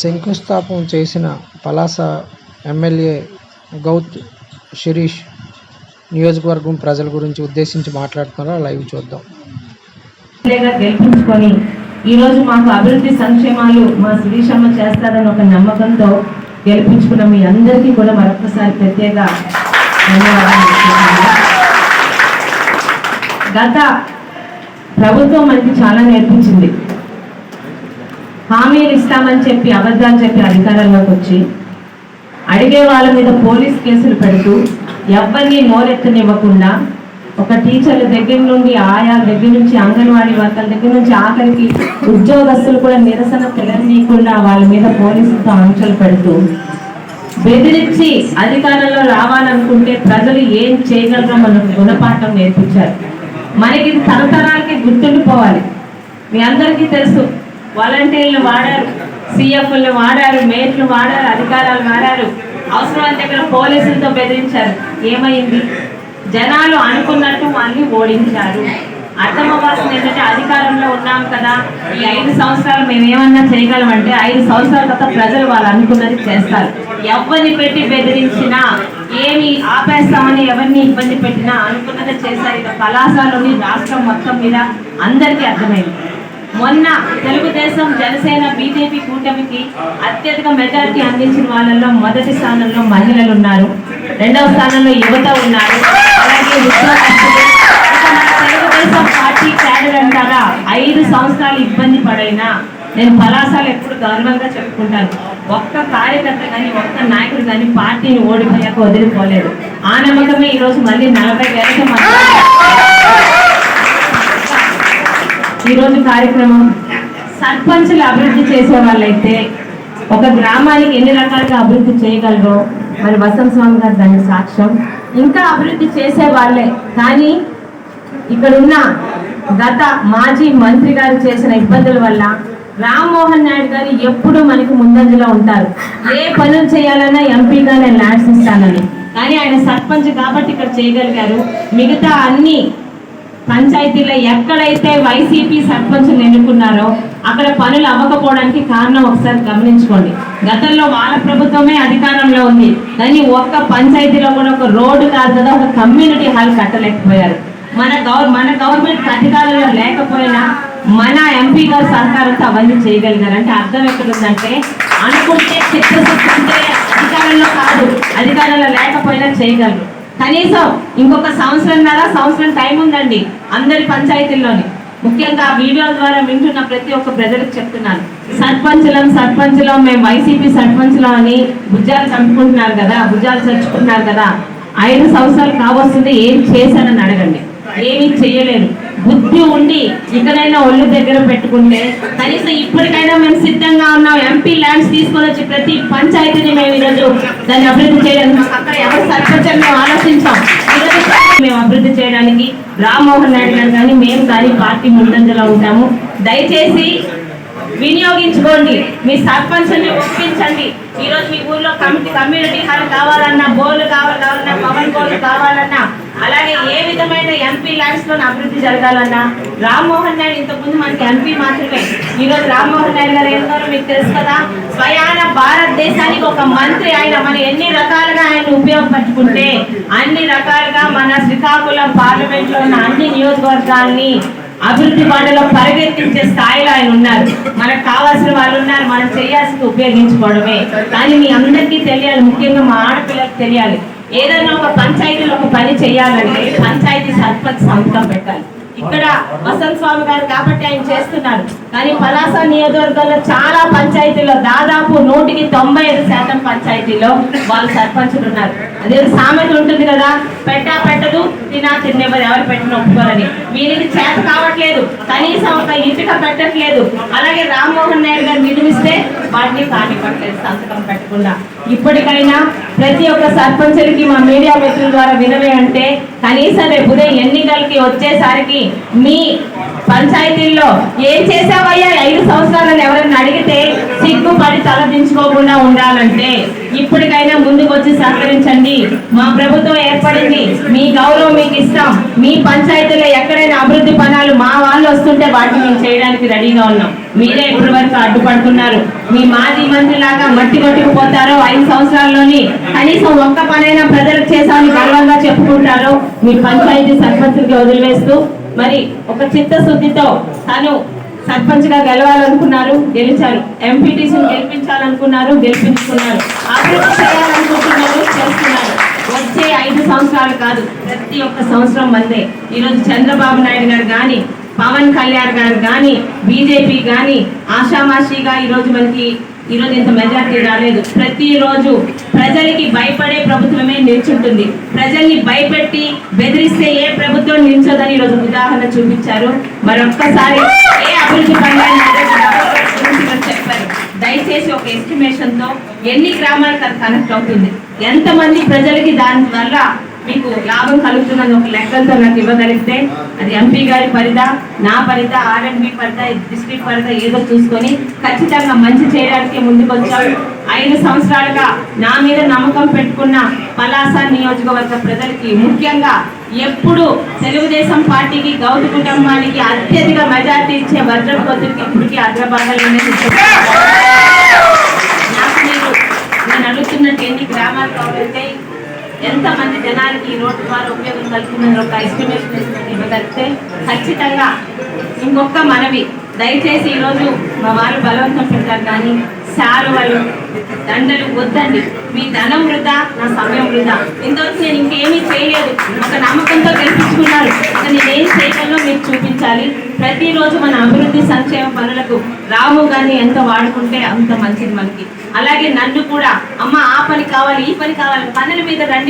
శంకుస్థాపన చేసిన పలాస ఎమ్మెల్యే గౌత్ శిరీష్ నియోజకవర్గం ప్రజల గురించి ఉద్దేశించి మాట్లాడుతున్నారు? లైవ్ చూద్దాం. ఎమ్మెల్యేగా గెలిపించుకొని ఈరోజు మాకు అభివృద్ధి సంక్షేమాలు మా శిరీషమ్మ చేస్తారని ఒక నమ్మకంతో గెలిపించుకున్న మీ అందరికీ కూడా మరొకసారి ప్రత్యేక గత ప్రభుత్వం మనకి చాలా నేర్పించింది. హామీలు ఇస్తామని చెప్పి అబద్ధాలు చెప్పి అధికారంలోకి వచ్చి అడిగే వాళ్ళ మీద పోలీస్ కేసులు పెడుతూ ఎవరిని నోరెత్తనివ్వకుండా ఒక టీచర్ల దగ్గర నుండి ఆయా దగ్గర నుంచి అంగన్వాడీ వర్కర్ల దగ్గర నుంచి ఆఖరికి ఉద్యోగస్తులు కూడా నిరసన తెలనీయకుండా వాళ్ళ మీద పోలీసులతో ఆంక్షలు పెడుతూ బెదిరించి అధికారంలో రావాలనుకుంటే ప్రజలు ఏం చేయగలరో మనకు గుణపాఠం నేర్పించారు. మనకి ఇది తరతరాలకి గుర్తుండిపోవాలి. మీ అందరికీ తెలుసు వాలంటీర్లు వాడారు సిఎఫ్లు వాడారు మేట్లు వాడారు అధికారాలు వాడారు. అవసరమైన దగ్గర పోలీసులతో బెదిరించారు. ఏమైంది? జనాలు అనుకున్నట్టు వాళ్ళని ఓడించారు. అర్థమవ్వాల్సింది ఏంటంటే అధికారంలో ఉన్నాం కదా. ఈ ఐదు సంవత్సరాలు మేము ఏమన్నా చేయగలమంటే ఐదు సంవత్సరాల తర్వాత ప్రజలు వాళ్ళు అనుకున్నది చేస్తారు. ఎవరిని పెట్టి బెదిరించినా ఏమి ఆపేస్తామని ఎవరిని ఇబ్బంది పెట్టినా అనుకున్నది చేశారు. ఇక కళాశాలని రాష్ట్రం మొత్తం మీద అందరికీ అర్థమైంది. మొన్న తెలుగుదేశం జనసేన బీజేపీ కూటమికి అత్యధిక మెజార్టీ అందించిన వాళ్ళల్లో మొదటి స్థానంలో మహిళలు ఉన్నారు. రెండవ స్థానంలో యువత ఉన్నారు. అలాగే తెలుగుదేశం పార్టీ క్యాడర్ అంటారా? ఐదు సంవత్సరాలు ఇబ్బంది పడైనా నేను ఫలాసాలు ఎప్పుడు గౌరవంగా చెప్పుకుంటాను. ఒక్క కార్యకర్త కానీ ఒక్క నాయకుడు కానీ పార్టీని ఓడిపోయాక వదిలిపోలేదు. ఆ నమ్మకమే ఈరోజు మళ్ళీ నలభై వేలకి మన ఈరోజు కార్యక్రమం సర్పంచులు అభివృద్ధి చేసే వాళ్ళైతే ఒక గ్రామానికి ఎన్ని రకాలుగా అభివృద్ధి చేయగలరో మరి వసంత స్వామి గారు దానికి సాక్ష్యం. ఇంకా అభివృద్ధి చేసే వాళ్ళే కానీ ఇక్కడున్న గత మాజీ మంత్రి గారు చేసిన ఇబ్బందుల వల్ల రామ్మోహన్ నాయుడు గారు ఎప్పుడు మనకు ముందంజలో ఉంటారు. ఏ పనులు చేయాలన్నా ఎంపీగా నేను ల్యాండ్స్ ఇస్తానని. కానీ ఆయన సర్పంచ్ కాబట్టి ఇక్కడ చేయగలిగారు. మిగతా అన్ని పంచాయతీలో ఎక్కడైతే వైసీపీ సర్పంచులు ఎన్నుకున్నారో అక్కడ పనులు అవ్వకపోవడానికి కారణం ఒకసారి గమనించుకోండి. గతంలో వాళ్ళ ప్రభుత్వమే అధికారంలో ఉంది. కానీ ఒక్క పంచాయతీలో కూడా ఒక రోడ్డు కాదు కదా ఒక కమ్యూనిటీ హాల్ కట్టలేకపోయారు. మన గవర్ మన గవర్నమెంట్ అధికారంలో లేకపోయినా మన ఎంపీ గారు సహకారంతో అవన్నీ చేయగలిగారు. అంటే అర్థం ఎక్కడుందంటే అనుకుంటే చిత్తశుద్ధి ఉంటే అధికారంలో కాదు. అధికారంలో లేకపోయినా చేయగలరు. కనీసం ఇంకొక సంవత్సరంన్నర సంవత్సరం టైం ఉందండి అందరి పంచాయతీల్లోని. ముఖ్యంగా ఆ వీడియో ద్వారా వింటున్న ప్రతి ఒక్క ప్రజలకు చెప్తున్నాను. సర్పంచులం సర్పంచులం మేము వైసీపీ సర్పంచులం అని భుజాలు చంపుకుంటున్నారు కదా భుజాలు చచ్చుకుంటున్నారు కదా ఐదు సంవత్సరాలు కావస్తుంది ఏం చేశానని అడగండి. ఏమీ చేయలేదు బుద్ధి ఉండి ఇక్కడైనా ఒళ్ళు దగ్గర పెట్టుకుంటే కనీసం ఇప్పటికైనా మేము సిద్ధంగా ఉన్నాం. ఎంపీ ల్యాండ్స్ తీసుకొని వచ్చి ప్రతి పంచాయతీని మేము ఈరోజు దాన్ని అభివృద్ధి చేయడానికి అక్కడ ఎవరు సర్పంచ్ మేము ఆలోచించాం. మేము అభివృద్ధి చేయడానికి రామ్మోహన్ నాయుడు గారు కానీ మేము కానీ పార్టీ ముందంజలో ఉంటాము దయచేసి వినియోగించుకోండి. మీ సర్పంచ్ని ఒప్పించండి. ఈరోజు మీ ఊర్లో కమిటీ కమ్యూనిటీ హాల్ కావాలన్నా బోర్లు కావాలి కావాలన్నా పవన్ బోర్లు కావాలన్నా అలాగే ఏ విధమైన ఎంపీ ల్యాండ్స్లో అభివృద్ధి జరగాలన్నా రామ్మోహన్ నాయుడు ఇంతకుముందు మనకి ఎంపీ మాత్రమే. ఈరోజు రామ్మోహన్ నాయుడు గారు ఏంటారో మీకు తెలుసు కదా? స్వయాన భారతదేశానికి ఒక మంత్రి ఆయన. మన ఎన్ని రకాలుగా ఆయన ఉపయోగపరుచుకుంటే అన్ని రకాలుగా మన శ్రీకాకుళం పార్లమెంట్లో ఉన్న అన్ని నియోజకవర్గాల్ని అభివృద్ధి బాటలో పరిగెత్తించే స్థాయిలో ఆయన ఉన్నారు. మనకు కావాల్సిన వాళ్ళు ఉన్నారు. మనం చేయాల్సింది ఉపయోగించుకోవడమే. కానీ మీ అందరికీ తెలియాలి. ముఖ్యంగా మా ఆడపిల్లలకు తెలియాలి. ఏదైనా ఒక పంచాయతీలో ఒక పని చేయాలంటే పంచాయతీ సర్పంచ్ సంతకం పెట్టాలి. ఇక్కడ వసంత్ స్వామి గారు కాబట్టి ఆయన చేస్తున్నారు. కానీ పలాస నియోజకవర్గంలో చాలా పంచాయతీలో దాదాపు నూటికి తొంభై ఐదు శాతం పంచాయతీలో వాళ్ళు సర్పంచులు ఉన్నారు. అదే సామెత ఉంటుంది కదా పెట్టా పెట్టదు తినా తినేవారు ఎవరు పెట్టిన ఒప్పుకోరని. వీరికి చేత కావట్లేదు కనీసం ఒక ఇటుక పెట్టట్లేదు. అలాగే రామ్మోహన్ నాయుడు గారు నిధులిస్తే వాటిని కానిపట్లేదు సంతకం పెట్టకుండా. ఇప్పటికైనా ప్రతి ఒక్క సర్పంచులకి మా మీడియా మిత్రుల ద్వారా వినవే అంటే కనీసం రేపు ఉదయం ఎన్నికలకి వచ్చేసరికి మీ పంచాయతీల్లో ఏం చేసావయ్యా ఐదు సంవత్సరాలను ఎవరైనా అడిగితే సిగ్గుపడి తలదించుకోకుండా ఉండాలంటే ఇప్పటికైనా ముందుకు వచ్చి సహకరించండి. మా ప్రభుత్వం ఏర్పడింది. మీ గౌరవం మీకు ఇస్తాం. మీ పంచాయతీలో ఎక్కడైనా అభివృద్ధి పనాలు మా వాళ్ళు వస్తుంటే వాటిని మేము చేయడానికి రెడీగా ఉన్నాం. మీరే ఇప్పటి వరకు అడ్డుపడుతున్నారు. మీ మాజీ మంత్రి లాగా మట్టి కొట్టుకుపోతారో ఐదు సంవత్సరాల్లోని కనీసం ఒక్క పనైనా ప్రజలకు చేశామని గర్వంగా చెప్పుకుంటారో మీ పంచాయతీ సర్పంచ్కి వదిలివేస్తూ మరి ఒక చిత్తశుద్ధితో తను సర్పంచ్గా గెలవాలనుకున్నారు గెలిచారు. ఎంపీటీసీని గెలిపించాలనుకున్నారు గెలిపించుకున్నారు. అభివృద్ధి చేయాలనుకుంటున్నారు చేస్తున్నారు. వచ్చే ఐదు సంవత్సరాలు కాదు ప్రతి ఒక్క సంవత్సరం మందే. ఈరోజు చంద్రబాబు నాయుడు గారు కానీ పవన్ కళ్యాణ్ గారు కానీ బీజేపీ కానీ ఆషామాషిగా ఈరోజు మనకి ఈరోజు ఇంత మెజార్టీ రాలేదు. ప్రతిరోజు ప్రజలకి భయపడే ప్రభుత్వమే నిల్చుంటుంది. ప్రజల్ని భయపెట్టి బెదిరిస్తే ఏ ప్రభుత్వం నిల్చోదని ఈరోజు ఉదాహరణ చూపించారు. మరొక్కసారి ఏ అభివృద్ధి పనులైనా గురించి చెప్పారు. దయచేసి ఒక ఎస్టిమేషన్తో ఎన్ని గ్రామాలకు కనెక్ట్ అవుతుంది? ఎంతమంది ప్రజలకి దాని వల్ల మీకు లాభం కలుగుతున్నది ఒక లెక్కలతో నాకు ఇవ్వగలిగితే అది ఎంపీ గారి పరిధ నా పరిధ ఆర్ఎండ్బి పరిధ డిస్ట్రిక్ట్ పరిధ ఏదో చూసుకొని ఖచ్చితంగా మంచి చేయడానికి ముందుకు ఐదు సంవత్సరాలుగా నా మీద నమ్మకం పెట్టుకున్న పలాస నియోజకవర్గ ప్రజలకి ముఖ్యంగా ఎప్పుడు తెలుగుదేశం పార్టీకి గౌతు కుటుంబానికి అత్యధిక మెజార్టీ ఇచ్చే వజ్రపు కొద్దికి ఇప్పటికీ అగ్రభాగాలు నాకు మీరు నేను అడుగుతున్నట్టు ఎన్ని గ్రామాలు కావాలంటే ఎంతమంది జనానికి ఈ రోడ్డు ద్వారా ఉపయోగం కలుగుతుందని ఒక ఎస్టిమేషన్ వేసినట్టు ఇవ్వగలిగితే ఖచ్చితంగా ఇంకొక మనవి. దయచేసి ఈరోజు మా వాళ్ళు బలవంతం పెట్టారు కానీ శాలువలు దండలు వద్దండి. మీ ధనం వృధా నా సమయం వృధా. ఇంతవరకు నేను ఇంకేమీ చేయలేదు. ఒక నమ్మకంతో గెలిపించుకున్నారు. ఇక నేనేం చేయగలనో మీరు చూపించాలి. ప్రతిరోజు మన అభివృద్ధి సంక్షేమ పనులకు రాము కానీ ఎంత వాడుకుంటే అంత మంచిది మనకి. అలాగే నన్ను కూడా అమ్మ ఆ పని కావాలి ఈ పని కావాలి పనుల మీద రండి.